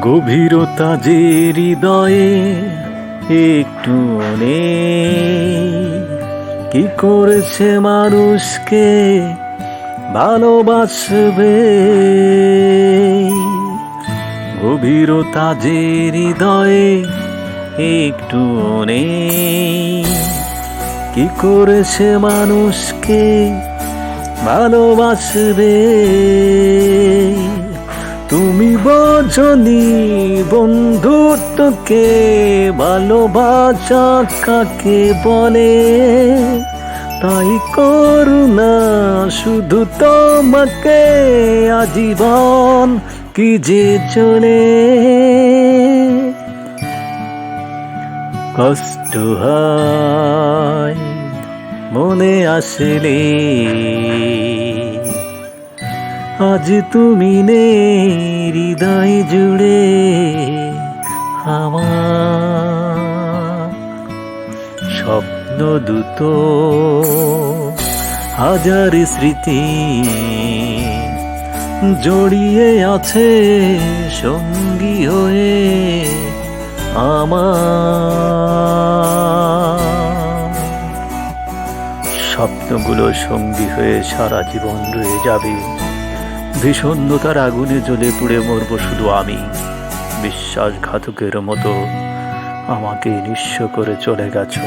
গভীরতা যে হৃদয়ে একটু কি করেছে মানুষকে ভালোবাসবে? গভীরতা যে হৃদয়ে একটু কি করেছে মানুষকে ভালোবাসবে? বোঝনি বন্ধুত্বকে ভালোবাসা কাকে বলে? তাই করুণা শুধু তোমাকে আজীবন কি যে চলে? কষ্ট হয় মনে আসলে। আজ তুমি নে হৃদয় জুড়ে আমার স্বপ্ন দুত। হাজার স্মৃতি জড়িয়ে আছে সঙ্গী হয়ে আমার। স্বপ্নগুলো সঙ্গী হয়ে সারা জীবন রয়ে যাবে। বিষণ্ণতার আগুনে জ্বলে পুড়ে মরব শুধু আমি। বিশ্বাসঘাতকের মতো আমাকে নিঃস্ব করে চলে গেছো।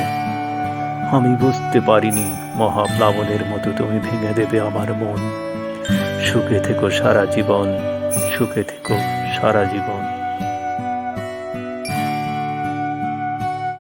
আমি বুঝতে পারিনি মহাপ্লাবনের মতো তুমি ভেঙে দেবে আমার মন। সুখে থেকো সারা জীবন, সুখে থেকো সারা জীবন।